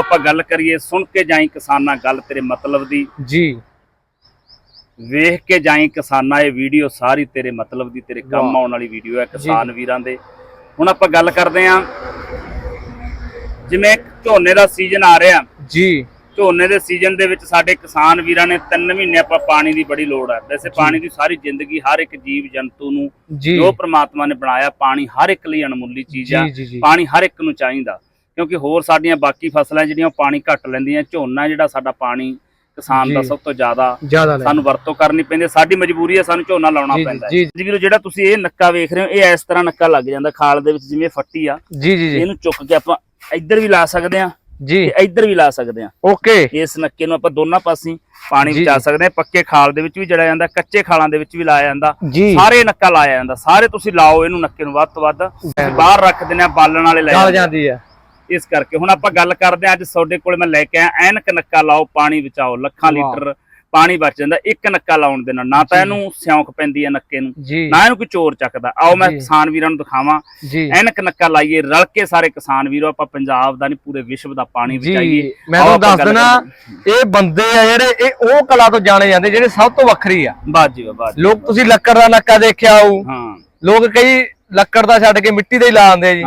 ਆਪਾਂ ਗੱਲ ਕਰੀਏ ਸੁਣ ਕੇ ਜਾਈ ਕਿਸਾਨਾਂ ਗੱਲ ਤੇਰੇ ਮਤਲਬ ਦੀ। ਜੀ। ਵੇਖ ਕੇ ਜਾਈ ਕਿਸਾਨਾਂ ਇਹ ਵੀਡੀਓ ਸਾਰੀ ਤੇਰੇ ਮਤਲਬ ਦੀ ਤੇਰੇ ਕੰਮ। ਆਉਣ ਵਾਲੀ ਵੀਡੀਓ ਹੈ ਕਿਸਾਨ ਵੀਰਾਂ ਦੇ। ਹੁਣ ਆਪਾਂ ਗੱਲ ਕਰਦੇ ਆਂ ਜਿਵੇਂ ਝੋਨੇ ਦਾ ਸੀਜ਼ਨ ਆ ਰਿਹਾ। ਜੀ। ਝੋਨੇ ਦੇ ਸੀਜ਼ਨ ਦੇ ਵਿੱਚ ਸਾਡੇ ਕਿਸਾਨ ਵੀਰਾਂ ਨੇ 3 ਮਹੀਨੇ ਆਪਾਂ ਪਾਣੀ ਦੀ ਬੜੀ ਲੋੜ ਹੈ। ਵੈਸੇ ਪਾਣੀ ਦੀ ਸਾਰੀ ਜ਼ਿੰਦਗੀ ਹਰ ਇੱਕ ਜੀਵ ਜੰਤੂ ਨੂੰ ਜੀ। ਪ੍ਰਮਾਤਮਾ ਨੇ ਬਣਾਇਆ ਪਾਣੀ ਹਰ ਇੱਕ ਲਈ ਅਣਮੁੱਲੀ ਚੀਜ਼ ਆ। ਪਾਣੀ ਹਰ ਇੱਕ ਨੂੰ ਚਾਹੀਦਾ। ਕਿਉਂਕਿ ਹੋਰ ਸਾਡੀਆਂ ਬਾਕੀ ਫਸਲਾਂ ਜਿਹੜੀਆਂ ਉਹ ਪਾਣੀ ਘੱਟ ਲੈਂਦੀਆਂ ਝੋਨਾ ਜਿਹੜਾ ਸਾਡਾ ਪਾਣੀ ਕਿਸਾਨ ਦਾ। ਸਭ ਤੋਂ ਜ਼ਿਆਦਾ ਸਾਨੂੰ ਵਰਤੋਂ ਕਰਨੀ ਪੈਂਦੀ। ਸਾਡੀ ਮਜਬੂਰੀ ਹੈ ਸਾਨੂੰ ਝੋਨਾ ਲਾਉਣਾ ਪੈਂਦਾ ਜੀ। ਵੀਰੋ ਜਿਹੜਾ ਤੁਸੀਂ ਇਹ ਨੱਕਾ ਵੇਖ ਰਹੇ ਹੋ ਇਹ ਇਸ ਤਰ੍ਹਾਂ ਨੱਕਾ ਲੱਗ ਜਾਂਦਾ ਖਾਲ ਦੇ ਵਿੱਚ ਜਿਵੇਂ ਫੱਟੀ ਆ। ਜੀ ਜੀ ਇਹਨੂੰ ਚੁੱਕ ਕੇ ਆਪਾਂ ਇੱਧਰ ਵੀ ਲਾ ਸਕਦੇ ਆ ਜੀ। ਇੱਧਰ ਵੀ ਲਾ ਸਕਦੇ ਆ ਓਕੇ। ਇਸ ਨੱਕੇ ਨੂੰ ਆਪਾਂ ਦੋਨਾਂ ਪਾਸੇ ਪਾਣੀ ਬਚਾ। ਸਕਦੇ ਆ ਪੱਕੇ ਖਾਲ ਦੇ ਵਿੱਚ ਵੀ ਜੜਿਆ ਜਾਂਦਾ ਕੱਚੇ ਖਾਲਾਂ ਦੇ ਵਿੱਚ ਵੀ ਲਾਇਆ ਜਾਂਦਾ। ਸਾਰੇ ਨੱਕਾ ਲਾਇਆ ਜਾਂਦਾ। ਸਾਰੇ ਤੁਸੀਂ ਲਾਓ ਇਹਨੂੰ ਨੱਕੇ ਨੂੰ ਵੱਧ ਤੋਂ ਵੱਧ। ਬਾਹਰ ਰੱਖ ਦਿੰਦੇ ਆ ਬਾਲਣ ਵਾਲੇ ਲੈ ਜਾਂਦੇ ਆ। ਇਸ ਕਰਕੇ ਹੁਣ ਆਪਾਂ ਗੱਲ ਕਰਦੇ ਆ ਅੱਜ ਤੁਹਾਡੇ ਕੋਲ ਮੈਂ ਲੈ ਕੇ ਆਇਆ ਐਨਕ ਨੱਕਾ ਲਾਓ ਪਾਣੀ ਬਚਾਓ ਲੱਖਾਂ। ਲੀਟਰ ਪਾਣੀ ਬਚ ਜਾਂਦਾ ਇੱਕ ਨੱਕਾ ਲਾਉਣ ਦੇ ਨਾਲ ਨਾ ਤਾਂ। ਇਹਨੂੰ ਸਿਉਂਕ ਪੈਂਦੀ ਹੈ ਨੱਕੇ ਨੂੰ ਨਾ ਇਹਨੂੰ ਕੋਈ ਚੋਰ ਚੱਕਦਾ। ਆਓ ਮੈਂ। ਕਿਸਾਨ ਵੀਰਾਂ ਨੂੰ ਦਿਖਾਵਾਂ। ਐਨਕ ਨੱਕਾ ਲਾਈਏ ਰਲ ਕੇ ਸਾਰੇ ਕਿਸਾਨ ਵੀਰੋ ਆਪਾਂ ਪੰਜਾਬ ਦਾ ਨਹੀਂ ਪੂਰੇ ਵਿਸ਼ਵ ਦਾ ਪਾਣੀ ਬਚਾਈਏ। ਮੈਂ ਤੁਹਾਨੂੰ ਦੱਸ ਦੇਣਾ ਇਹ ਬੰਦੇ ਆ ਜਿਹੜੇ ਇਹ ਉਹ ਕਲਾ ਤੋਂ ਜਾਣੇ ਜਾਂਦੇ ਜਿਹੜੇ ਸਭ ਤੋਂ ਵੱਖਰੀ ਆ। ਬਾਜੀ ਬਾਜੀ ਲੋਕ ਤੁਸੀਂ ਲੱਕੜ ਦਾ ਨੱਕਾ ਦੇਖਿਆ ਹੋਊ। ਹਾਂ। ਲੋਕ ਕਈ ਲੱਕੜ ਦਾ ਛੱਡ ਕੇ ਮਿੱਟੀ ਦਾ ਹੀ ਲਾ ਆਉਂਦੇ ਆ ਜੀ।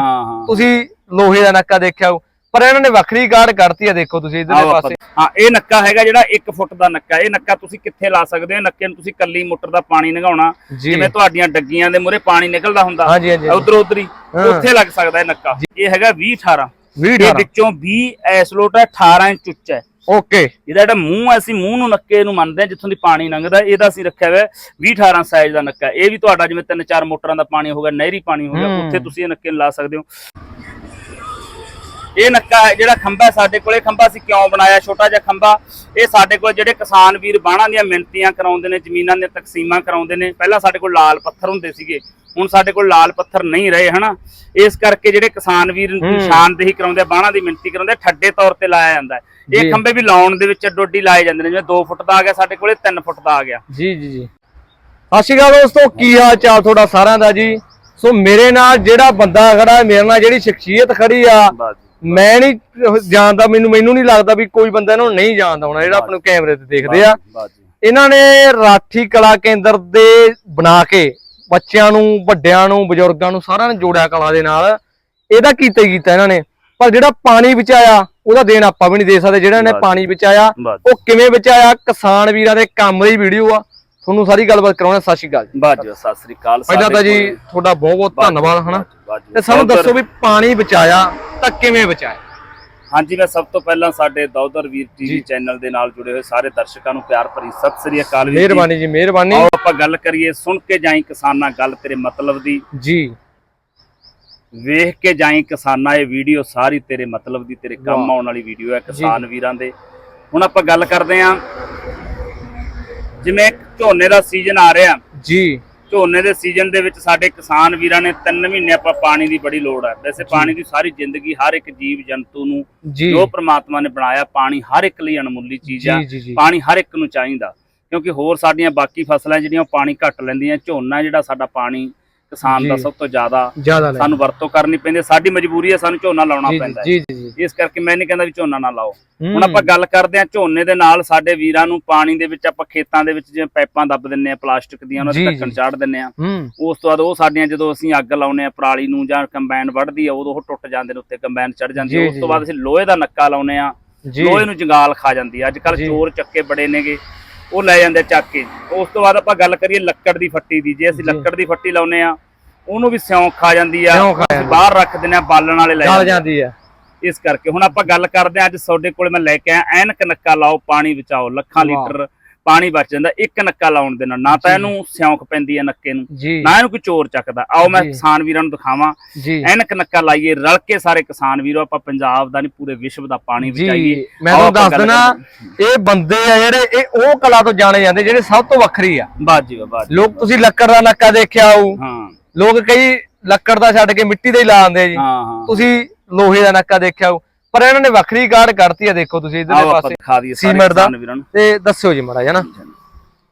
ਤੁਸੀਂ ਲੋਹੇ ਦਾ ਨੱਕਾ ਦੇਖਿਆ ਹੋਊ ਪਰ ਇਹਨਾਂ ਨੇ ਵੱਖਰੀ ਗਾਰਡ ਕਰਤੀ ਆ ਦੇਖੋ ਤੁਸੀਂ ਇਧਰਲੇ ਪਾਸੇ। ਹਾਂ ਇਹ ਨੱਕਾ ਹੈਗਾ ਜਿਹੜਾ 1 ਫੁੱਟ ਦਾ ਨੱਕਾ ਇਹ ਨੱਕਾ ਤੁਸੀਂ ਕਿੱਥੇ ਲਾ ਸਕਦੇ ਹੋ? ਨੱਕੇ ਨੂੰ ਤੁਸੀਂ ਕੱਲੀ ਮੋਟਰ ਦਾ ਪਾਣੀ ਨਗਾਉਣਾ ਜਿਵੇਂ ਤੁਹਾਡੀਆਂ ਡੱਗੀਆਂ ਦੇ ਮੂਹਰੇ ਪਾਣੀ ਨਿਕਲਦਾ ਹੁੰਦਾ ਉਧਰ ਉਧਰ ਹੀ। ਹਾਂ। ਉੱਥੇ ਲੱਗ ਸਕਦਾ ਇਹ ਨੱਕਾ। ਇਹ ਹੈਗਾ 20 18 ਵੀਹ ਇਹ। ਵਿੱਚੋਂ 20 ਐਸਲੋਟ ਹੈ 18 ਇੰਚ ਉੱਚਾ ਹੈ। ਓਕੇ। ਇਹਦਾ ਜਿਹੜਾ ਮੂੰਹ ਹੈ, ਅਸੀਂ ਮੂੰਹ ਨੂੰ ਨੱਕੇ ਨੂੰ ਮੰਨਦੇ ਹਾਂ ਜਿੱਥੋਂ ਦੀ ਪਾਣੀ ਲੰਘਦਾ ਇਹਦਾ ਅਸੀਂ ਰੱਖਿਆ ਹੋਇਆ 20 18 ਸਾਈਜ਼ ਦਾ ਨੱਕਾ ਇਹ ਵੀ ਤੁਹਾਡਾ ਜਿਵੇਂ ਤਿੰਨ ਚਾਰ ਮੋਟਰਾਂ ਦਾ ਪਾਣੀ ਹੋਗਾ ਨਹਿਰੀ ਪਾਣੀ ਹੋ ਗਿਆ ਹੂੰ। ਉੱਥੇ ਤੁਸੀਂ ਇਹ ਨੱਕੇ ਨੂੰ ਲਾ ਸਕਦੇ ਹੋ। ਇਹ ਨੱਕਾ ਜਿਹੜਾ ਖੰਭਾ ਸਾਡੇ ਕੋਲੇ ਖੰਭਾ ਅਸੀਂ ਕਿਉਂ ਬਣਾਇਆ? ਛੋਟਾ ਜਿਹਾ ਖੰਭਾ। ਇਹ ਸਾਡੇ ਕੋਲ ਜਿਹੜੇ ਕਿਸਾਨ ਵੀਰ ਬਾਣਾ ਦੀਆਂ ਮਿੰਤੀਆਂ ਕਰਾਉਂਦੇ ਨੇ ਜ਼ਮੀਨਾਂ ਦੀਆਂ ਤਕਸੀਮਾਂ ਕਰਾਉਂਦੇ ਨੇ ਪਹਿਲਾਂ ਸਾਡੇ ਕੋਲ ਲਾਲ ਪੱਥਰ ਹੁੰਦੇ ਸੀਗੇ ਹੁਣ ਸਾਡੇ ਕੋਲ ਲਾਲ ਪੱਥਰ ਨਹੀਂ ਰਹੇ ਹਨਾ? ਇਸ ਕਰਕੇ ਜਿਹੜੇ ਕਿਸਾਨ ਵੀਰ। ਨਿਸ਼ਾਨਦੇਹੀ ਕਰਾਉਂਦੇ ਬਾਣਾ ਦੀ ਮਿੰਤੀ ਕਰਾਉਂਦੇ ਠੱਡੇ ਤੌਰ ਤੇ ਲਾਇਆ ਜਾਂਦਾ। ਇਹ ਖੰਭੇ ਵੀ ਲਾਉਣ ਦੇ ਵਿੱਚ ਡੋਡੀ ਲਾਏ ਜਾਂਦੇ ਨੇ ਜਿਵੇਂ 2 ਫੁੱਟ ਦਾ ਆ ਗਿਆ ਸਾਡੇ ਕੋਲੇ 3 ਫੁੱਟ ਦਾ ਆ ਗਿਆ। ਜੀ ਜੀ ਜੀ। ਸਤਿ ਸ਼੍ਰੀ ਅਕਾਲ ਦੋਸਤੋ ਕੀ ਹਾਲ ਚਾਲ ਤੁਹਾਡਾ ਸਾਰਿਆਂ ਦਾ ਜੀ? ਸੋ ਮੇਰੇ ਨਾਲ ਜਿਹੜਾ ਬੰਦਾ ਖੜਾ ਮੇਰੇ ਨਾਲ ਜਿਹੜੀ ਸ਼ਖਸੀਅਤ ਖੜੀ ਆ ਮੈਂ ਨਹੀਂ ਜਾਣਦਾ ਮੈਨੂੰ ਮੈਨੂੰ ਨਹੀਂ ਲੱਗਦਾ ਵੀ ਕੋਈ ਬੰਦਾ ਇਹਨਾਂ ਨੂੰ ਨਹੀਂ ਜਾਣਦਾ ਹੋਣਾ ਜਿਹੜਾ ਆਪਣੇ ਕੈਮਰੇ ਤੇ ਦੇਖਦੇ ਆ। ਇਹਨਾਂ ਨੇ ਰਾਠੀ ਕਲਾ ਕੇਂਦਰ ਦੇ ਬਣਾ ਕੇ ਬੱਚਿਆਂ ਨੂੰ ਵੱਡਿਆਂ ਨੂੰ ਬਜ਼ੁਰਗਾਂ ਨੂੰ ਸਾਰਿਆਂ ਨੂੰ ਜੋੜਿਆ ਕਲਾ ਦੇ ਨਾਲ। ਇਹਦਾ ਕੀਤਾ ਹੀ ਕੀਤਾ ਇਹਨਾਂ ਨੇ। ਪਰ ਜਿਹੜਾ ਪਾਣੀ ਬਚਾਇਆ ਉਹਦਾ ਦੇਣ ਆਪਾਂ ਵੀ ਨਹੀਂ ਦੇ ਸਕਦੇ। ਜਿਹੜਾ ਇਹਨੇ। ਪਾਣੀ ਬਚਾਇਆ ਉਹ ਕਿਵੇਂ ਬਚਾਇਆ? ਕਿਸਾਨ ਵੀਰਾਂ ਦੇ ਕੰਮ ਦੀ ਵੀਡੀਓ ਆ। ਤੁਹਾਨੂੰ ਸਾਰੀ ਗੱਲਬਾਤ ਕਰਾਉਣਾ ਸਤਿ ਸ਼੍ਰੀ ਅਕਾਲ ਜੀ। ਬਾਜੀ ਸਤਿ ਸ੍ਰੀ ਅਕਾਲ ਪਹਿਲਾਂ ਤਾਂ ਜੀ ਤੁਹਾਡਾ ਬਹੁਤ ਬਹੁਤ ਧੰਨਵਾਦ ਹਨਾ? ਤੇ ਸਾਨੂੰ ਦੱਸੋ ਵੀ ਪਾਣੀ ਬਚਾਇਆ ਤਾਂ ਕਿਵੇਂ ਬਚਾਇਆ? ਹਾਂਜੀ ਮੈਂ ਸਭ ਤੋਂ ਪਹਿਲਾਂ ਸਾਡੇ ਦੌਦਰ ਵੀਰ। ਟੀਵੀ ਚੈਨਲ ਦੇ ਨਾਲ ਜੁੜੇ ਹੋਏ ਸਾਰੇ ਦਰਸ਼ਕਾਂ ਨੂੰ ਪਿਆਰ ਭਰੀ ਸਤਿ ਸ੍ਰੀ ਅਕਾਲ ਵੀਰ। ਮਿਹਰਬਾਨੀ ਜੀ ਮਿਹਰਬਾਨੀ। ਆਓ ਆਪਾਂ ਗੱਲ ਕਰੀਏ ਸੁਣ ਕੇ ਜਾਈ ਕਿਸਾਨਾਂ ਗੱਲ ਤੇਰੇ ਮਤਲਬ ਦੀ। ਜੀ। ਵੇਖ ਕੇ ਜਾਈ ਕਿਸਾਨਾਂ ਇਹ ਵੀਡੀਓ ਸਾਰੀ ਤੇਰੇ ਮਤਲਬ ਦੀ ਤੇਰੇ ਕੰਮ। ਆਉਣ ਵਾਲੀ ਵੀਡੀਓ ਹੈ ਕਿਸਾਨ ਵੀਰਾਂ ਦੇ। ਹੁਣ ਆਪਾਂ ਗੱਲ ਕਰਦੇ ਆਂ ਜਿਵੇਂ ਝੋਨੇ ਦਾ ਸੀਜ਼ਨ ਆ ਰਿਹਾ ਜੀ। ਝੋਨੇ ਦੇ ਸੀਜ਼ਨ ਦੇ ਵਿੱਚ ਸਾਡੇ ਕਿਸਾਨ ਵੀਰਾਂ ਨੇ 3 ਮਹੀਨੇ ਆਪਾਂ ਪਾਣੀ ਦੀ ਬੜੀ ਲੋੜ ਹੈ ਵੈਸੇ ਪਾਣੀ ਦੀ ਸਾਰੀ ਜ਼ਿੰਦਗੀ ਹਰ ਇੱਕ ਜੀਵ ਜੰਤੂ ਨੂੰ ਜੀ। ਪ੍ਰਮਾਤਮਾ ਨੇ ਬਣਾਇਆ ਪਾਣੀ ਹਰ ਇੱਕ ਲਈ ਅਣਮੁੱਲੀ ਚੀਜ਼ ਆ। ਪਾਣੀ ਹਰ ਇੱਕ ਨੂੰ ਚਾਹੀਦਾ। ਕਿਉਂਕਿ ਹੋਰ ਸਾਡੀਆਂ ਬਾਕੀ ਫਸਲਾਂ ਜਿਹੜੀਆਂ ਪਾਣੀ ਘੱਟ ਲੈਂਦੀਆਂ ਝੋਨਾ ਜਿਹੜਾ ਸਾਡਾ ਪਾਣੀ ਕਿਸਾਨ ਦਾ। ਸਭ ਤੋਂ ਜ਼ਿਆਦਾ ਸਾਨੂੰ ਵਰਤੋਂ ਕਰਨੀ ਪੈਂਦੀ। ਸਾਡੀ ਮਜਬੂਰੀ ਹੈ ਸਾਨੂੰ ਝੋਨਾ ਲਾਉਣਾ ਪੈਂਦਾ ਜੀ ਜੀ ਇਸ ਕਰਕੇ ਮੈਂ ਨਹੀਂ ਕਹਿੰਦਾ ਵੀ ਝੋਨਾ ਨਾ ਲਾਓ। ਹੁਣ ਆਪਾਂ ਗੱਲ ਕਰਦੇ ਹਾਂ ਝੋਨੇ ਦੇ ਨਾਲ ਸਾਡੇ ਵੀਰਾਂ ਨੂੰ ਪਾਣੀ ਦੇ ਵਿੱਚ ਆਪਾਂ ਖੇਤਾਂ ਦੇ ਵਿੱਚ ਜਿਵੇਂ ਪਾਈਪਾਂ ਦੱਬ ਦਿੰਨੇ ਆ ਪਲਾਸਟਿਕ ਦੀਆਂ ਉਹਨਾਂ ਦੇ ਢੱਕਣ। ਚਾੜ ਦਿੰਨੇ ਆ ਉਸ ਤੋਂ ਬਾਅਦ ਉਹ ਸਾਡੀਆਂ ਜਦੋਂ ਅਸੀਂ ਅੱਗ ਲਾਉਨੇ ਆ ਪਰਾਲੀ ਨੂੰ ਜਾਂ ਕੰਬਾਈਨ ਵੱਢਦੀ ਆ ਉਦੋਂ ਉਹ ਟੁੱਟ ਜਾਂਦੇ ਨੇ ਉੱਤੇ ਕੰਬਾਈਨ ਚੜ ਜਾਂਦੀ ਆ। ਉਸ ਤੋਂ ਬਾਅਦ ਅਸੀਂ ਲੋਹੇ ਦਾ ਨੱਕਾ ਲਾਉਨੇ ਆ ਲੋਹੇ ਨੂੰ ਜੰਗਾਲ ਖਾ ਜਾਂਦੀ ਆ। ਅੱਜ ਕੱਲ। ਚੋਰ ਚੱਕੇ ਬੜੇ ਨੇਗੇ। ਉਹ ਲੈ ਜਾਂਦੇ ਚੱਕ ਕੇ ਉਸ ਤੋਂ ਬਾਅਦ ਆਪਾਂ ਗੱਲ ਕਰੀਏ ਲੱਕੜ ਦੀ ਫੱਟੀ ਦੀ ਜੇ ਅਸੀਂ। ਲੱਕੜ ਦੀ ਫੱਟੀ ਲਾਉਨੇ ਆ ਉਹਨੂੰ ਵੀ ਸਿਉਂਕ ਖਾ ਜਾਂਦੀ ਆ। ਬਾਹਰ ਰੱਖ ਦਿੰਨੇ ਆ ਬਾਲਣ ਵਾਲੇ ਲੈ ਜਾਂਦੇ ਆ। ਇਸ ਕਰਕੇ ਹੁਣ ਆਪਾਂ ਗੱਲ ਕਰਦੇ ਆ ਅੱਜ ਤੁਹਾਡੇ ਕੋਲੇ ਮੈਂ ਲੈ ਕੇ ਆਇਆ ਐਨਕ ਨੱਕਾ ਲਾਓ ਪਾਣੀ ਬਚਾਓ ਲੱਖਾਂ। ਲੀਟਰ ਪਾਣੀ ਬਚ ਜਾਂਦਾ ਇੱਕ ਨੱਕਾ ਲਾਉਣ ਦੇ ਨਾਲ। ਨਾ ਤਾਂ। ਇਹਨੂੰ ਸਿਉਂਕ ਪੈਂਦੀ ਹੈ ਨੱਕੇ ਨੂੰ ਨਾ ਇਹਨੂੰ ਕੋਈ ਚੋਰ ਚੱਕਦਾ। ਆਓ ਮੈਂ। ਕਿਸਾਨ ਵੀਰਾਂ ਨੂੰ ਦਿਖਾਵਾਂ। ਐਨਕ ਨੱਕਾ ਲਾਈਏ ਰਲ ਕੇ ਸਾਰੇ ਕਿਸਾਨ ਵੀਰੋ ਆਪਾਂ ਪੰਜਾਬ ਦਾ ਨਹੀਂ ਪੂਰੇ ਵਿਸ਼ਵ ਦਾ ਪਾਣੀ ਬਚਾਈਏ। ਮੈਂ ਤੁਹਾਨੂੰ ਦੱਸ ਦੇਣਾ ਇਹ ਬੰਦੇ ਆ ਜਿਹੜੇ ਇਹ ਉਹ ਕਲਾ ਤੋਂ ਜਾਣੇ ਜਾਂਦੇ ਜਿਹੜੇ ਸਭ ਤੋਂ ਵੱਖਰੀ ਆ। ਬਾਜੀ ਬਾਜੀ ਲੋਕ ਤੁਸੀਂ ਲੱਕੜ ਦਾ ਨੱਕਾ ਦੇਖਿਆ ਹੋਊ। ਹਾਂ। ਲੋਕ ਕਈ ਲੱਕੜ ਦਾ ਛੱਡ ਕੇ ਮਿੱਟੀ ਦਾ ਹੀ ਲਾ ਆਉਂਦੇ ਆ ਜੀ। ਹਾਂ ਹਾਂ। ਤੁਸੀਂ ਲੋਹੇ ਦਾ ਨੱਕਾ ਦੇਖਿਆ ਹੋਊ। ਪਰ ਇਹਨਾਂ ਨੇ ਵੱਖਰੀ ਗਾਰਡ ਕਰਤੀ ਆ ਦੇਖੋ ਤੁਸੀਂ ਇਧਰਲੇ ਪਾਸੇ ਸੀਮੈਂਟ ਦਾ। ਤੇ ਦੱਸਿਓ ਜੀ ਮਾੜਾ ਨਾ।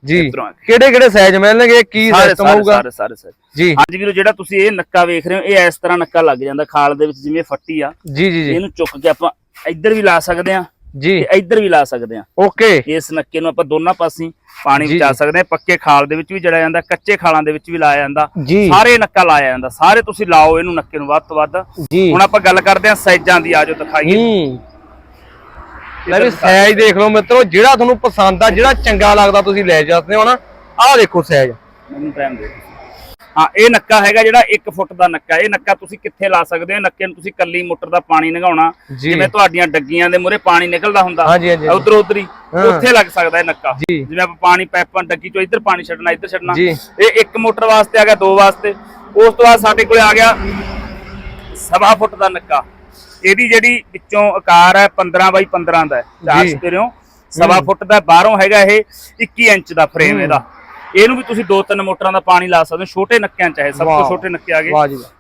ਜੀ। ਕਿਹੜੇ ਕਿਹੜੇ ਸਾਈਜ਼ ਮਿਲਣਗੇ ਕੀ ਸਿਸਟਮ ਸਾਰੇ ਹੋਊਗਾ? ਸਾਰੇ ਸਾਰੇ ਸਾਰੇ ਜੀ। ਹਾਂਜੀ ਵੀਰੋ ਜਿਹੜਾ ਤੁਸੀਂ ਇਹ ਨੱਕਾ ਵੇਖ ਰਹੇ ਹੋ ਇਹ ਇਸ ਤਰ੍ਹਾਂ ਨੱਕਾ ਲੱਗ ਜਾਂਦਾ ਖਾਲ ਦੇ ਵਿੱਚ ਜਿਵੇਂ ਫੱਟੀ ਆ। ਜੀ ਜੀ ਜੀ। ਇਹਨੂੰ ਚੁੱਕ ਕੇ ਆਪਾਂ ਇੱਧਰ ਵੀ ਲਾ ਸਕਦੇ ਆ। ਜੀ। ਇੱਧਰ ਵੀ ਲਾ ਸਕਦੇ ਆ। ਓਕੇ। ਇਸ ਨੱਕੇ ਨੂੰ ਆਪਾਂ ਦੋਨਾਂ ਪਾਸੇ ਪਾਣੀ ਜੀ, ਬਚਾ ਜੀ। ਸਕਦੇ ਆ। ਪੱਕੇ ਖਾਲ ਦੇ ਵਿੱਚ ਵੀ ਜੜਿਆ ਜਾਂਦਾ ਕੱਚੇ ਖਾਲਾਂ ਦੇ ਵਿੱਚ ਵੀ ਲਾਇਆ ਜਾਂਦਾ। ਜੀ। ਸਾਰੇ ਨੱਕਾ ਲਾਇਆ ਜਾਂਦਾ। ਸਾਰੇ ਤੁਸੀਂ ਲਾਓ ਇਹਨੂੰ ਨੱਕੇ ਨੂੰ ਵੱਧ ਤੋਂ ਵੱਧ। ਜੀ। ਹੁਣ ਆਪਾਂ ਗੱਲ ਕਰਦੇ ਆ ਸਾਈਜ਼ਾਂ ਦੀ ਆਜੋ ਦਿਖਾਈਏ। ਲੈ ਵੀ ਸਾਈਜ਼ ਦੇਖ ਲਓ ਮਿੱਤਰੋ ਜਿਹੜਾ ਤੁਹਾਨੂੰ ਪਸੰਦ ਆ ਜਿਹੜਾ ਚੰਗਾ ਲੱਗਦਾ ਤੁਸੀਂ ਲੈ ਜਾਂਦੇ ਹੋ ਨਾ। ਆਹ ਦੇਖੋ ਸਾਈਜ਼। ਮੈਨੂੰ ਟਾਈਮ ਦੇ ਹਾਂ ਇਹ ਨੱਕਾ ਹੈਗਾ ਜਿਹੜਾ 1 ਫੁੱਟ ਦਾ ਨੱਕਾ ਇਹ ਨੱਕਾ ਤੁਸੀਂ ਕਿੱਥੇ ਲਾ ਸਕਦੇ ਹੋ ਨੱਕੇ ਨੂੰ ਤੁਸੀਂ ਕੱਲੀ ਮੋਟਰ ਦਾ ਪਾਣੀ ਨਗਾਉਣਾ। ਜਿਵੇਂ ਤੁਹਾਡੀਆਂ ਡੱਗੀਆਂ ਦੇ ਮੂਰੇ ਪਾਣੀ ਨਿਕਲਦਾ ਹੁੰਦਾ। ਉਧਰ ਉਧਰ ਹੀ। ਉੱਥੇ ਲੱਗ ਸਕਦਾ ਇਹ ਨੱਕਾ। ਜਿਵੇਂ ਆਪਾਂ ਪਾਣੀ ਪਾਈਪਾਂ ਡੱਗੀ ਚੋਂ ਇੱਧਰ ਪਾਣੀ ਛੱਡਣਾ ਇੱਧਰ ਛੱਡਣਾ। ਇਹ ਇੱਕ ਮੋਟਰ ਵਾਸਤੇ ਆ ਗਿਆ ਦੋ ਵਾਸਤੇ ਉਸ ਤੋਂ ਬਾਅਦ ਸਾਡੇ ਕੋਲੇ ਆ ਗਿਆ ਸਵਾ ਫੁੱਟ ਦਾ ਨੱਕਾ ਇਹਦੀ ਜਿਹੜੀ ਵਿੱਚੋਂ ਆਕਾਰ ਹੈ 15 ਬਾਈ 15 ਦਾ ਹੈ ਚਾਰ। ਸਪੇਰਿਓ ਸਵਾ ਫੁੱਟ ਦਾ ਬਾਹਰੋਂ ਹੈਗਾ ਇਹ 21 ਇੰਚ ਦਾ ਫਰੇਮ ਇਹਦਾ ਇਹਨੂੰ ਵੀ ਤੁਸੀਂ ਦੋ ਤਿੰਨ ਮੋਟਰਾਂ ਦਾ ਪਾਣੀ ਲਾ ਸਕਦੇ ਹੋ ਛੋਟੇ ਨੱਕਿਆਂ ਚਾਹੇ ਸਭ ਤੋਂ। ਛੋਟੇ ਨੱਕੇ ਆ ਗਏ।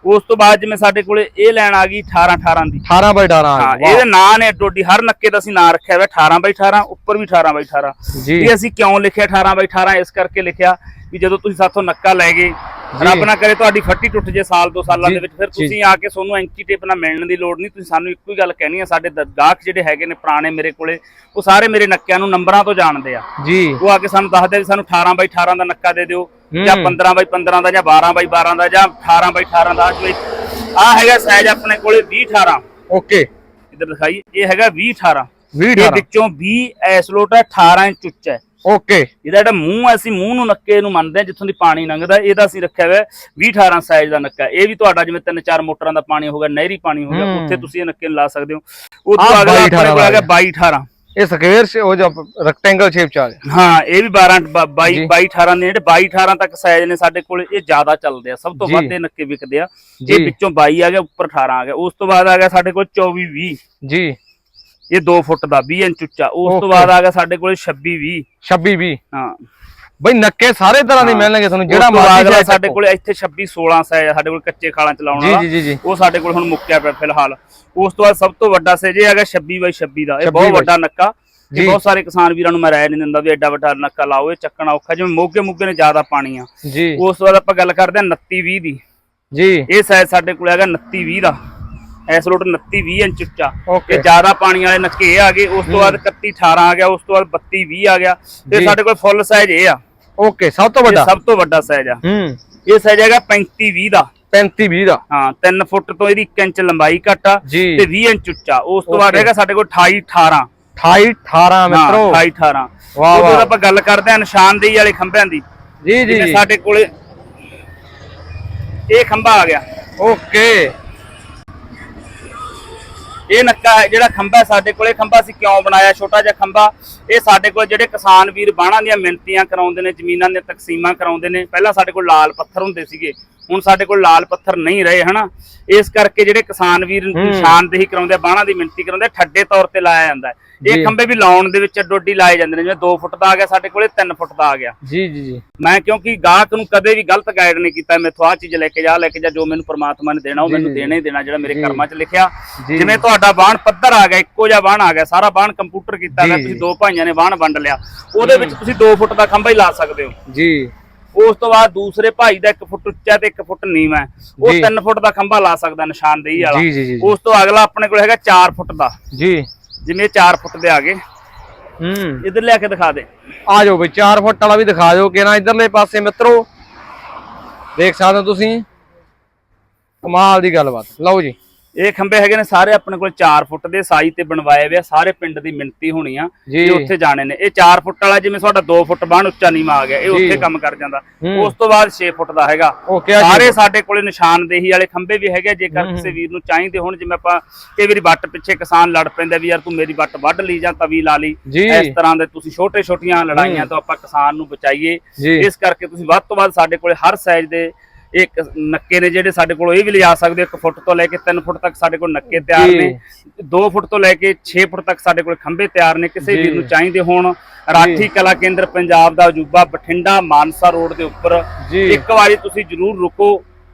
ਉਸ ਤੋਂ ਬਾਅਦ ਜਿਵੇਂ ਸਾਡੇ ਕੋਲੇ ਇਹ ਲੈਣ ਆ ਗਈ 18 18 ਦੀ 18 ਬਾਈ 18 ਹਾਂ ਆ ਗਿਆ ਇਹਦੇ ਨਾਂ ਨੇ ਡੋਡੀ ਹਰ ਨੱਕੇ ਦਾ ਅਸੀਂ ਨਾਂ ਰੱਖਿਆ ਹੋਇਆ 18 ਬਾਈ 18 ਉੱਪਰ ਵੀ 18 ਬਾਈ 18 ਜੀ। ਇਹ ਅਸੀਂ ਕਿਉਂ ਲਿਖਿਆ 18 ਬਾਈ 18 ਇਸ ਕਰਕੇ ਲਿਖਿਆ ਵੀ ਜਦੋਂ ਤੁਸੀਂ ਸਾਥੋਂ ਨੱਕਾ ਲੈ ਗਏ ਰੱਬ ਨਾ ਕਰੇ ਤੁਹਾਡੀ ਫੱਟੀ ਟੁੱਟ ਜੇ ਸਾਲ ਦੋ ਸਾਲਾਂ ਦੇ ਵਿੱਚ ਫਿਰ। ਤੁਸੀਂ ਆ ਕੇ ਤੁਹਾਨੂੰ ਐਂਟੀ ਟੇਪ ਨਾਲ ਮਿਲਣ ਦੀ ਲੋੜ ਨਹੀਂ ਤੁਸੀਂ ਸਾਨੂੰ ਇੱਕੋ ਹੀ ਗੱਲ ਕਹਿਣੀ ਆ ਸਾਡੇ ਗਾਹਕ ਜਿਹੜੇ ਹੈਗੇ ਨੇ ਪੁਰਾਣੇ ਮੇਰੇ ਕੋਲੇ ਉਹ ਸਾਰੇ ਮੇਰੇ ਨੱਕਿਆਂ ਨੂੰ ਨੰਬਰਾਂ ਤੋਂ ਜਾਣਦੇ ਆ। ਜੀ। ਉਹ ਆ ਕੇ ਸਾਨੂੰ ਦੱਸਦੇ ਵੀ ਸਾਨੂੰ 18 ਬਾਈ 18 ਦਾ ਨੱਕਾ ਦੇ ਦਿਓ ਜਾਂ ਹੂੰ। 15 ਬਾਈ 15 ਦਾ ਜਾਂ 12 ਬਾਈ 12 ਦਾ ਜਾਂ 18 ਬਾਈ 18 ਦਾ ਆ ਹੈਗਾ ਸਾਈਜ਼ ਆਪਣੇ ਕੋਲੇ 20 18 ਓਕੇ। ਇੱਧਰ ਦਿਖਾਈ ਇਹ ਹੈਗਾ 20 18 20 ਇਹ 18 ਵਿੱਚੋਂ 20 ਐਸਲੋਟ ਹੈ 18 ਇੰਚ ਉੱਚਾ ਹੈ। ਓਕੇ ਇਹਦਾ ਜਿਹੜਾ ਮੂੰਹ ਹੈ, ਅਸੀਂ ਮੂੰਹ ਨੂੰ ਨੱਕੇ ਨੂੰ ਮੰਨਦੇ ਹਾਂ ਜਿੱਥੋਂ ਦੀ ਪਾਣੀ ਲੰਘਦਾ ਇਹਦਾ ਅਸੀਂ ਰੱਖਿਆ ਹੋਇਆ 20 18 ਸਾਈਜ਼ ਦਾ ਨੱਕਾ। ਇਹ ਵੀ ਤੁਹਾਡਾ ਜਿਵੇਂ ਤਿੰਨ ਚਾਰ ਮੋਟਰਾਂ ਦਾ ਪਾਣੀ ਹੋਗਾ ਨਹਿਰੀ ਪਾਣੀ ਹੋਗਾ ਹੂੰ। ਉੱਥੇ ਤੁਸੀਂ ਇਹ ਨੱਕੇ ਨੂੰ ਲਾ ਸਕਦੇ ਹੋ। ਉਹ ਤੋਂ ਅਗਲਾ 22 ਆਪਣੇ ਕੋਲ ਆ ਗਿਆ ਦਾ 22 18 ਇਹ ਸਕੁਅਰ ਸੇ ਉਹ ਜੋ ਰੈਕਟੈਂਗਲ ਸ਼ੇਪ ਚ ਆ ਗਿਆ। ਹਾਂ ਇਹ ਵੀ 12 22 ਜੀ। 22 18 ਦੇ ਜਿਹੜੇ 22 18 ਤੱਕ ਸਾਈਜ਼ ਨੇ ਸਾਡੇ ਕੋਲ ਇਹ ਜ਼ਿਆਦਾ ਚੱਲਦੇ ਆ। ਸਭ ਤੋਂ। ਵੱਧ ਇਹ ਨੱਕੇ ਵਿਕਦੇ ਆ। ਇਹ ਵਿੱਚੋਂ 22 ਆ ਗਿਆ ਉੱਪਰ 18 ਆ ਗਿਆ। ਉਸ ਤੋਂ ਬਾਅਦ ਆ ਗਿਆ ਸਾਡੇ ਕੋਲ 24 20 ਜੀ। ਇਹ 2 ਫੁੱਟ ਦਾ 20 ਇੰਚ ਉੱਚਾ। ਉਸ ਤੋਂ. ਬਾਅਦ ਆ ਗਿਆ ਸਾਡੇ ਕੋਲ 26 20 26 20 ਹਾਂ। ਬਈ ਨੱਕੇ ਸਾਰੇ ਤਰ੍ਹਾਂ ਦੇ। ਮਿਲਣਗੇ ਤੁਹਾਨੂੰ ਜਿਹੜਾ ਮਰਜ਼ੀ ਸਾਡੇ। ਕੋਲ ਇੱਥੇ 26 16 ਸਾਈਜ਼ ਆ ਸਾਡੇ ਕੋਲ ਕੱਚੇ ਖਾਲਾਂ ਚ ਲਾਉਣ ਵਾਲਾ। ਉਹ ਸਾਡੇ ਕੋਲ ਹੁਣ ਮੁੱਕਿਆ ਪਿਆ ਫਿਲਹਾਲ। ਉਸ ਤੋਂ ਬਾਅਦ ਸਭ ਤੋਂ ਵੱਡਾ ਸਾਈਜ਼ ਇਹ ਹੈਗਾ 26 ਬਾਈ 26 ਦਾ। ਇਹ 26 ਬਹੁਤ। ਵੱਡਾ ਨੱਕਾ। ਇਹ ਬਹੁਤ ਸਾਰੇ ਕਿਸਾਨ ਵੀਰਾਂ ਨੂੰ ਮੈਂ ਰਾਏ ਨਹੀਂ ਦਿੰਦਾ ਵੀ ਐਡਾ ਵੱਡਾ ਨੱਕਾ ਲਾਓ ਇਹ ਚੱਕਣਾ ਔਖਾ ਜਿਵੇਂ ਮੋਗੇ ਮੁੱਗੇ ਨੇ ਜ਼ਿਆਦਾ ਪਾਣੀ ਆ। ਜੀ। ਉਸ ਤੋਂ ਬਾਅਦ ਆਪਾਂ ਗੱਲ ਕਰਦੇ ਹਾਂ 29 20 ਦੀ। ਜੀ। ਇਹ ਸਾਈਜ਼ ਸਾਡੇ ਕੋਲ ਹੈਗਾ 29 20 ਦਾ। ਐਸ ਲੋਟ 29 20 ਇੰਚ ਉੱਚਾ। Okay. ਇਹ ਜ਼ਿਆਦਾ ਪਾਣੀ ਵਾਲੇ ਨੱਕੇ ਇਹ ਆ ਗਏ ਉਸ ਤੋਂ ਬਾਅਦ 31 18 ਆ ਗਿਆ ਉਸ ਤੋਂ ਬਾਅਦ 32 20 ਆ ਗਿਆ। ਤੇ ਜੀ। ਸਾਡੇ ਕੋਲ ਫੁੱਲ ਸਾਈਜ਼ ਇਹ ਆ। ਓਕੇ ਸਭ ਤੋਂ ਇਹ ਵੱਡਾ ਸਭ ਤੋਂ ਵੱਡਾ ਸਾਈਜ਼ ਆ। ਹੂੰ। ਇਹ ਸਾਈਜ਼ ਹੈਗਾ 35 20 ਦਾ। 35 20 ਦਾ। ਹਾਂ 3 ਫੁੱਟ ਤੋਂ ਇਹਦੀ 1 ਇੰਚ ਲੰਬਾਈ ਘੱਟ ਆ ਜੀ। ਤੇ 20 ਇੰਚ ਉੱਚਾ। ਉਸ ਤੋਂ ਬਾਅਦ Okay. ਹੈਗਾ ਸਾਡੇ ਕੋਲ 28 18 28 18 ਮਿੱਤਰੋ। 28 18 ਵਾਹ, ਵਾਹ। ਆਪਾਂ ਗੱਲ ਕਰਦੇ ਹਾਂ ਨਿਸ਼ਾਨਦੇਹੀ ਵਾਲੇ ਖੰਭਿਆਂ ਦੀ। ਜੀ ਜੀ ਜਿਵੇਂ ਜੀ। ਸਾਡੇ ਕੋਲੇ ਇਹ ਖੰਭਾ ਆ ਗਿਆ। ਓਕੇ ਇਹ ਨੱਕਾ ਹੈ, ਜਿਹੜਾ ਖੰਭਾ ਹੈ ਸਾਡੇ ਕੋਲੇ, ਖੰਭਾ ਅਸੀਂ ਕਿਉਂ ਬਣਾਇਆ? ਛੋਟਾ ਜਿਹਾ ਖੰਭਾ। ਇਹ ਸਾਡੇ ਕੋਲ ਜਿਹੜੇ ਕਿਸਾਨ ਵੀਰ ਬਾਣਾ ਦੀਆਂ ਮਿੰਤੀਆਂ ਕਰਾਉਂਦੇ ਨੇ, ਜ਼ਮੀਨਾਂ ਦੀਆਂ ਤਕਸੀਮਾਂ ਕਰਾਉਂਦੇ ਨੇ, ਪਹਿਲਾਂ ਸਾਡੇ ਕੋਲ ਲਾਲ ਪੱਥਰ ਹੁੰਦੇ ਸੀਗੇ। ਹੁਣ ਸਾਡੇ ਕੋਲ ਲਾਲ ਪੱਥਰ ਨਹੀਂ ਰਹੇ ਹਨਾ? ਇਸ ਕਰਕੇ ਜਿਹੜੇ ਕਿਸਾਨ ਵੀਰ ਨਿਸ਼ਾਨਦੇਹੀ ਕਰਾਉਂਦੇ ਆ ਬਾਣਾਂ ਦੀ ਮਿੰਤੀ ਕਰਾਉਂਦੇ ਆ, ਠੱਡੇ ਤੌਰ ਤੇ ਲਾਇਆ ਜਾਂਦਾ। ਇਹ ਖੰਭੇ ਵੀ ਲਾਉਣ ਦੇ ਵਿੱਚ ਡੋਡੀ ਲਾਏ ਜਾਂਦੇ ਨੇ ਜਿਵੇਂ 2 ਫੁੱਟ ਦਾ ਆ ਗਿਆ ਸਾਡੇ ਕੋਲੇ 3 ਫੁੱਟ ਦਾ ਆ ਗਿਆ। ਜੀ ਜੀ ਜੀ। ਮੈਂ ਕਿਉਂਕਿ ਗਾਹਕ ਨੂੰ ਕਦੇ ਵੀ ਗਲਤ ਗਾਈਡ ਨਹੀਂ ਕੀਤਾ ਮੈਥੋਂ ਆਹ ਚੀਜ਼ ਲੈ ਕੇ ਜਾ ਲੈ ਕੇ ਜਾ ਜੋ ਮੈਨੂੰ ਪ੍ਰਮਾਤਮਾ ਨੇ ਦੇਣਾ ਉਹ ਮੈਨੂੰ ਦੇਣਾ ਹੀ ਦੇਣਾ ਜਿਹੜਾ ਮੇਰੇ। ਕਰਮਾਂ 'ਚ ਲਿਖਿਆ। ਜਿਵੇਂ ਤੁਹਾਡਾ ਬਾਣ ਪੱਧਰ ਆ ਗਿਆ ਇੱਕੋ ਜਿਹਾ ਬਾਣ ਆ ਗਿਆ ਸਾਰਾ ਬਾਣ ਕੰਪਿਊਟਰ ਕੀਤਾ ਗਿਆ ਤੁਸੀਂ। ਦੋ ਭਾਈਆਂ ਨੇ ਬਾਣ ਵੰਡ ਲਿਆ। ਉਹਦੇ ਵਿੱਚ ਤੁਸੀਂ 2 ਫੁੱਟ ਦਾ ਖੰਭਾ ਹੀ ਲਾ ਸਕਦੇ ਹੋ। ਜੀ। ਉਸ ਤੋਂ ਬਾਅਦ ਦੂਸਰੇ ਭਾਈ ਦਾ 1 ਫੁੱਟ ਉੱਚਾ ਤੇ 1 ਫੁੱਟ ਨੀਵਾਂ। ਉਹ ਜੀ। 3 ਫੁੱਟ ਦਾ ਖੰਭਾ ਲਾ ਸਕਦਾ ਨਿਸ਼ਾਨਦੇਹੀ ਵਾਲਾ। ਉਸ ਤੋਂ ਅਗਲਾ ਆਪਣੇ ਕੋਲ ਹੈਗਾ 4 ਫੁੱਟ ਦਾ। ਜੀ। ਜਿਵੇਂ 4 ਫੁੱਟ ਦੇ ਆ ਗਏ ਹੂੰ। ਇੱਧਰ ਲਿਆ ਕੇ ਦਿਖਾ ਦੇ। ਆ ਜਾਓ ਬਈ 4 ਫੁੱਟ ਵਾਲਾ ਵੀ ਦਿਖਾ ਦਿਓ ਕਿ ਨਾ ਇਧਰਲੇ ਪਾਸੇ ਮਿੱਤਰੋ। ਦੇਖ ਸਕਦੇ ਹੋ ਤੁਸੀਂ। ਕਮਾਲ ਦੀ ਗੱਲਬਾਤ। ਲਓ ਜੀ। ਇਹ ਖੰਭੇ ਹੈਗੇ ਨੇ ਸਾਰੇ ਆਪਣੇ ਕੋਲ 4 ਫੁੱਟ ਦੇ ਸਾਈ ਤੇ ਬਣਵਾਏ ਹੋਏ ਆ ਸਾਰੇ ਪਿੰਡ ਦੀ ਮਿਣਤੀ ਹੋਣੀ ਆ ਜੀ। ਉੱਥੇ ਜਾਣੇ ਨੇ ਇਹ 4 ਫੁੱਟ ਵਾਲਾ ਜਿਵੇਂ ਤੁਹਾਡਾ 2 ਫੁੱਟ ਬਾਣ ਉੱਚਾ ਨੀਵਾ ਆ ਗਿਆ ਇਹ। ਉੱਥੇ ਕੰਮ ਕਰ ਜਾਂਦਾ। ਉਸ ਤੋਂ ਬਾਅਦ 6 ਫੁੱਟ ਦਾ ਹੈਗਾ ਸਾਰੇ ਸਾਡੇ ਕੋਲੇ ਨਿਸ਼ਾਨਦੇਹੀ ਵਾਲੇ ਖੰਭੇ ਵੀ ਹੈਗੇ ਜੇਕਰ ਕਿਸੇ ਵੀਰ ਨੂੰ ਚਾਹੀਦੇ ਹੋਣ ਜਿਵੇਂ ਆਪਾਂ ਕਈ ਵਾਰੀ ਵੱਟ ਪਿੱਛੇ ਕਿਸਾਨ ਲੜ ਪੈਂਦਾ ਵੀ ਯਾਰ ਤੂੰ ਮੇਰੀ ਵੱਟ ਵੱਢ ਲਈ ਜਾਂ ਤਵੀ ਲਾ ਲਈ। ਇਸ ਤਰ੍ਹਾਂ ਦੇ ਤੁਸੀਂ ਛੋਟੇ ਛੋਟੀਆਂ ਲੜਾਈਆਂ ਤੋਂ ਆਪਾਂ ਕਿਸਾਨ ਨੂੰ ਬਚਾਈਏ। ਇਸ ਕਰਕੇ ਤੁਸੀਂ ਵੱਧ ਤੋਂ ਵੱਧ ਸਾਡੇ ਕੋਲੇ ਹਰ ਸਾਈਜ਼ ਦੇ ਇੱਕ ਨੱਕੇ ਨੇ ਜਿਹੜੇ ਸਾਡੇ ਕੋਲ ਇਹ ਵੀ ਲਿਜਾ ਸਕਦੇ 1 ਫੁੱਟ ਤੋਂ ਲੈ ਕੇ 3 ਫੁੱਟ ਤੱਕ ਸਾਡੇ ਕੋਲ ਨੱਕੇ ਤਿਆਰ। ਨੇ 2 ਫੁੱਟ ਤੋਂ ਲੈ ਕੇ 6 ਫੁੱਟ ਤੱਕ ਸਾਡੇ ਕੋਲ ਖੰਭੇ ਤਿਆਰ ਨੇ ਕਿਸੇ। ਵੀਰ ਨੂੰ ਚਾਹੀਦੇ ਹੋਣ ਰਾਠੀ ਕਲਾ ਕੇਂਦਰ ਪੰਜਾਬ ਦਾ ਅਜੂਬਾ ਬਠਿੰਡਾ ਮਾਨਸਾ ਰੋਡ ਦੇ ਉੱਪਰ। ਇੱਕ ਵਾਰੀ ਤੁਸੀਂ ਜ਼ਰੂਰ ਰੁਕੋ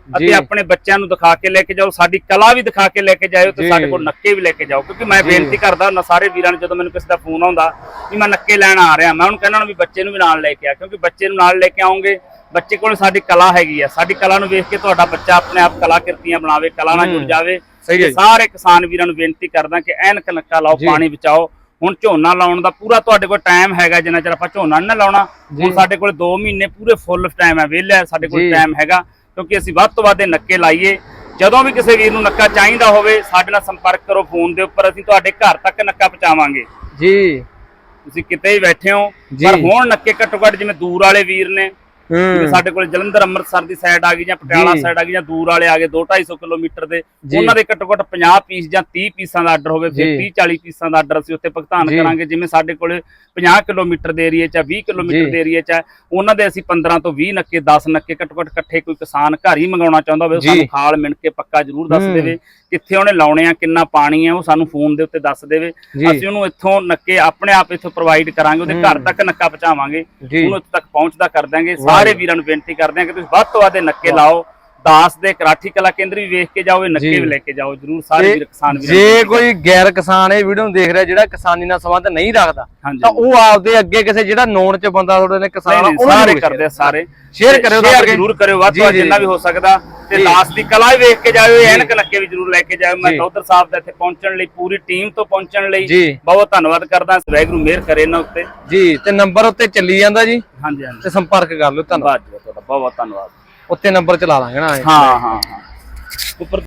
ਅਤੇ। ਆਪਣੇ ਬੱਚਿਆਂ ਨੂੰ ਦਿਖਾ ਕੇ ਲੈ ਕੇ ਜਾਓ ਸਾਡੀ ਕਲਾ ਵੀ ਦਿਖਾ ਕੇ ਲੈ ਕੇ ਜਾਇਓ ਤੇ। ਸਾਡੇ ਕੋਲ ਨੱਕੇ ਵੀ ਲੈ ਕੇ ਜਾਓ ਕਿਉਂਕਿ ਮੈਂ। ਬੇਨਤੀ ਕਰਦਾ ਹੁੰਦਾ ਸਾਰੇ ਵੀਰਾਂ ਨੂੰ ਜਦੋਂ ਮੈਨੂੰ ਕਿਸੇ ਦਾ ਫੋਨ ਆਉਂਦਾ ਵੀ ਮੈਂ ਨੱਕੇ ਲੈਣ ਆ ਰਿਹਾ ਮੈਂ ਉਹਨੂੰ ਕਹਿੰਦਾ ਵੀ ਬੱਚੇ ਨੂੰ ਵੀ ਨਾਲ ਲੈ ਕੇ ਆ ਕਿਉਂਕਿ ਬੱਚੇ ਨੂੰ ਨਾਲ ਲੈ ਕੇ ਆਉਂਗੇ ਬੱਚੇ ਕੋਲ ਸਾਡੀ ਕਲਾ ਹੈਗੀ ਆ ਸਾਡੀ ਕਲਾ ਨੂੰ ਵੇਖ ਕੇ ਤੁਹਾਡਾ ਬੱਚਾ ਆਪਣੇ ਆਪ ਕਲਾ ਕਿਰਤੀਆਂ ਬਣਾਵੇ ਕਲਾ ਨਾਲ ਜੁੜ ਜਾਵੇ ਹੈ। ਸਾਰੇ ਕਿਸਾਨ ਵੀਰਾਂ ਨੂੰ ਬੇਨਤੀ ਕਰਦਾ ਕਿ ਐਨਕ ਨੱਕਾ ਲਾਓ। ਪਾਣੀ ਬਚਾਓ ਹੁਣ ਝੋਨਾ ਲਾਉਣ ਦਾ ਪੂਰਾ ਤੁਹਾਡੇ ਕੋਲ ਟਾਈਮ ਹੈਗਾ ਜਿੰਨਾ ਚਿਰ ਆਪਾਂ ਝੋਨਾ ਨਹੀਂ ਨਾ ਲਾਉਣਾ ਹੁਣ। ਸਾਡੇ ਕੋਲ 2 ਮਹੀਨੇ ਪੂਰੇ ਫੁੱਲ ਟਾਈਮ ਹੈ ਵਿਹਲਾ ਹੈ, ਸਾਡੇ ਕੋਲ। ਟਾਈਮ ਹੈਗਾ ਕਿਉਂਕਿ ਅਸੀਂ ਵੱਧ ਤੋਂ ਵੱਧ ਨੱਕੇ ਲਾਈਏ ਜਦੋਂ ਵੀ ਕਿਸੇ ਵੀਰ ਨੂੰ ਨੱਕਾ ਚਾਹੀਦਾ ਹੋਵੇ ਸਾਡੇ ਨਾਲ ਸੰਪਰਕ ਕਰੋ ਫੋਨ ਦੇ ਉੱਪਰ ਅਸੀਂ ਤੁਹਾਡੇ ਘਰ ਤੱਕ ਨੱਕਾ ਪਹੁੰਚਾਵਾਂਗੇ ਜੀ ਤੁਸੀਂ ਕਿਤੇ ਵੀ ਬੈਠੇ ਹੋ। ਪਰ ਹੁਣ ਨੱਕੇ ਘੱਟੋ ਘੱਟ ਜਿਵੇਂ ਦੂਰ ਵਾਲੇ ਵੀਰ ਨੇ ਜਿਵੇਂ ਸਾਡੇ ਕੋਲ ਜਲੰਧਰ ਅੰਮ੍ਰਿਤਸਰ ਦੀ ਸਾਈਡ ਆ ਗਈ ਜਾਂ ਪਟਿਆਲਾ। ਸਾਈਡ ਆ ਗਈ ਜਾਂ ਦੂਰ ਵਾਲੇ ਆ ਗਏ 2-250 ਕਿਲੋਮੀਟਰ ਦੇ। ਉਹਨਾਂ ਦੇ ਘੱਟੋ ਘੱਟ 50 ਪੀਸ ਜਾਂ 30 ਪੀਸਾਂ ਦਾ ਆਰਡਰ ਹੋਵੇ ਫਿਰ ਜੀ। 30-40 ਪੀਸਾਂ ਦਾ ਆਰਡਰ ਅਸੀਂ ਉੱਥੇ ਭੁਗਤਾਨ। ਕਰਾਂਗੇ ਜਿਵੇਂ ਸਾਡੇ ਕੋਲ 50 ਕਿਲੋਮੀਟਰ ਦੇ ਏਰੀਏ 'ਚ ਆ 20 ਕਿਲੋਮੀਟਰ। ਦੇ ਏਰੀਏ 'ਚ ਆ ਉਹਨਾਂ ਦੇ ਅਸੀਂ 15 ਤੋਂ 20 ਨੱਕੇ 10 ਨੱਕੇ ਘੱਟੋ ਘੱਟ ਇਕੱਠੇ ਕੋਈ ਕਿਸਾਨ ਘਰ ਹੀ ਮੰਗਾਉਣਾ ਚਾਹੁੰਦਾ ਹੋਵੇ। ਸਾਨੂੰ ਖਾਲ ਮਿਣ ਕੇ ਪੱਕਾ ਜ਼ਰੂਰ ਦੱਸ। ਦੇਵੇ ਕਿੱਥੇ ਉਹਨੇ ਲਾਉਣੇ ਆ ਕਿੰਨਾ ਪਾਣੀ ਆ ਉਹ ਸਾਨੂੰ ਫੋਨ ਦੇ ਉੱਤੇ ਦੱਸ ਦੇਵੇ। ਅਸੀਂ ਉਹਨੂੰ ਇੱਥੋਂ ਨੱਕੇ ਆਪਣੇ ਆਪ ਇੱਥੋਂ ਪ੍ਰੋਵਾਈਡ ਕਰਾਂਗੇ ਉਹਦੇ ਘਰ। ਤੱਕ ਨੱਕਾ ਪਹੁੰਚਾਵਾਂਗੇ। ਉਹਨੂੰ ਇੱਥੇ ਤੱਕ ਪਹੁੰਚਦਾ ਕਰ ਦਾਂਗੇ ਸਾਰੇ। ਵੀਰਾਂ ਨੂੰ ਬੇਨਤੀ ਕਰਦੇ ਹਾਂ ਕਿ ਤੁਸੀਂ ਵੱਧ ਤੋਂ ਵੱਧ ਨੱਕੇ ਲਾਓ ਦਾਸ ਦੇ ਕਰਾਠੀ ਕਲਾ ਕੇਂਦਰ ਵੀ ਵੇਖ ਕੇ ਜਾਓ ਇਹ ਨੱਕੇ। ਵੀ ਲੈ ਕੇ ਜਾਓ ਜਰੂਰ ਸਾਰੇ ਵੀਰ ਕਿਸਾਨ ਵੀਰ ਜੇ ਕੋਈ ਗੈਰ ਕਿਸਾਨ ਇਹ ਵੀਡੀਓ ਦੇਖ ਰਿਹਾ ਜਿਹੜਾ ਕਿਸਾਨੀ ਨਾਲ ਸੰਬੰਧ ਨਹੀਂ ਰੱਖਦਾ ਤਾਂ ਉਹ ਆਪਦੇ ਅੱਗੇ ਕਿਸੇ ਜਿਹੜਾ ਨੋਨ ਚ ਬੰਦਾ ਤੁਹਾਡੇ ਨੇ ਕਿਸਾਨ ਉਹਨੂੰ ਸਾਰੇ ਕਰਦੇ ਸਾਰੇ ਸ਼ੇਅਰ ਕਰਿਓ ਕੇ। ਜਰੂਰ ਕਰਿਓ ਵੱਧ ਤੋਂ ਜਿੰਨਾ। ਵੀ ਹੋ ਸਕਦਾ ਤੇ। ਦਾਸ ਦੀ ਕਲਾ ਵੀ ਵੇਖ ਕੇ ਜਾਇਓ ਇਹ ਐਨਕ ਨੱਕੇ ਵੀ ਜਰੂਰ ਲੈ ਕੇ ਜਾਇਓ ਮੈਂ। ਦੌਦਰ ਸਾਹਿਬ ਦਾ ਇੱਥੇ ਪਹੁੰਚਣ ਲਈ ਪੂਰੀ ਟੀਮ ਤੋਂ ਪਹੁੰਚਣ ਲਈ। ਬਹੁਤ ਧੰਨਵਾਦ ਕਰਦਾ ਵੈਗਰੂ ਮਿਹਰ ਕਰੇ ਇਹਨਾਂ ਉੱਤੇ ਜੀ ਤੇ ਨੰਬਰ ਉੱਤੇ ਚੱਲੀ ਜਾਂਦਾ ਜੀ ਹਾਂਜੀ ਹਾਂਜੀ ਤੇ ਸੰਪਰਕ ਕਰ ਲਿਓ ਧੰਨਵਾਦ ਧੰਨਵਾਦ ਜੀ ਤੁਹਾਡਾ ਬਹੁਤ ਬਹੁਤ ਧੰਨਵਾਦ ਉੱਤੇ ਨੰਬਰ ਚਲਾ ਲਾਂਗੇ ਨਾ। ਹਾਂ ਹਾਂ ਹਾਂ ਉੱਪਰ